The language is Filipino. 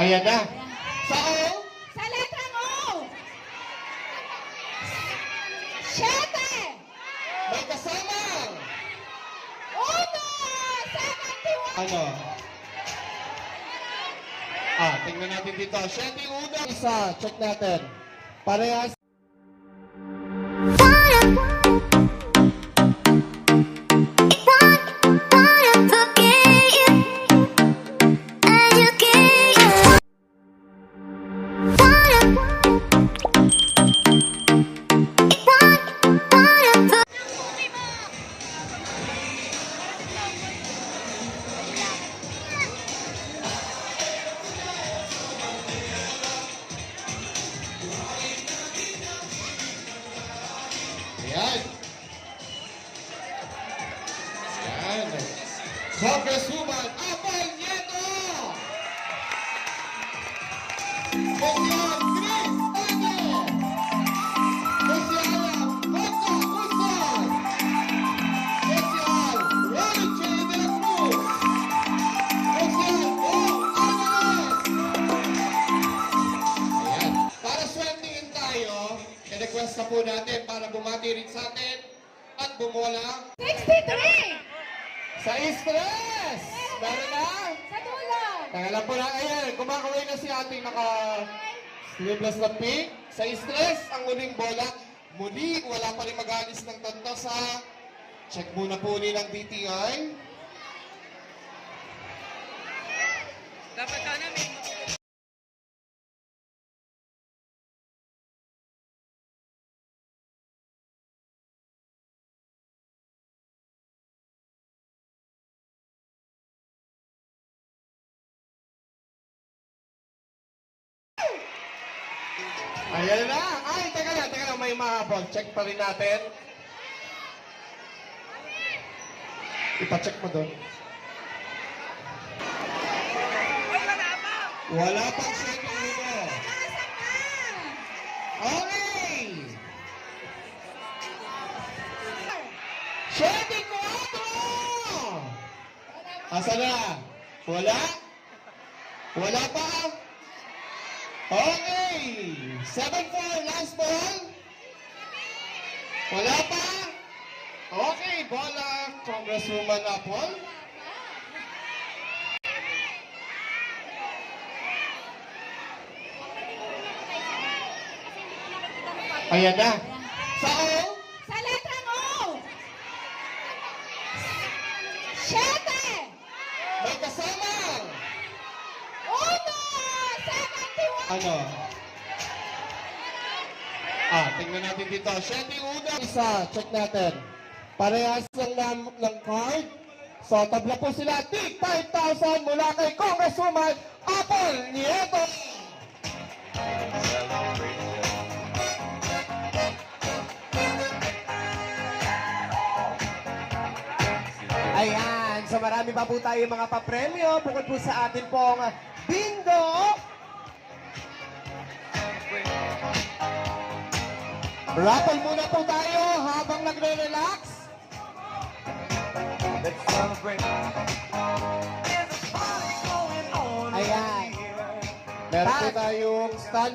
Ayan na. Sa O, Sa letrang O. Siyete. may kasama. Uno. Seventy-one. Ano? Ah, tingnan natin dito. Siyete una. Isa, check natin. Parehas. Congresswoman Apal Nieto! Kosiyan Chris Tago! Kosiyan Mata Usan! Kosiyan Ronnie J. De La Cruz! Ong Alvarez! Ayan. Para swertihin tayo, i-request na po natin para bumati rin sa atin at bumuwala Sixty-three. Sa stress! Meron na? Sa dulo. Teka lang po na, ayan, kumakaway na si ating naka sleeveless na pink. Sa stress, ang muling bola. Muli, wala pa rin mag-alis ng tanto sa check muna po ni ng DTI. Dapat Ayan na! Ay, teka lang, teka lang, may mahabol. Check pa rin natin. Ipacheck mo doon. Wala pang. Nasa ka. Okay! Siete cuatro! Asa na? Wala? Wala pa? Okay! Seven four, last ball? Wala pa? Okay, bola, Congresswoman Apple. Ayan na. Sa O, Sa letrang O. Siyete. may kasama. Uno. Seventy-one. Ano? Ah, tingnan natin dito. Siyete una. Isa, check natin. Parehas ng, ng card. So, tabla po sila. Tig 5,000 mula kay Congresswoman Apple Nieto. Ayan, so marami pa po tayo mga papremyo bukod po sa atin pong bingo. Raffle muna po tayo habang nagre-relax. Let's celebrate. Ayan. Meron po tayong stand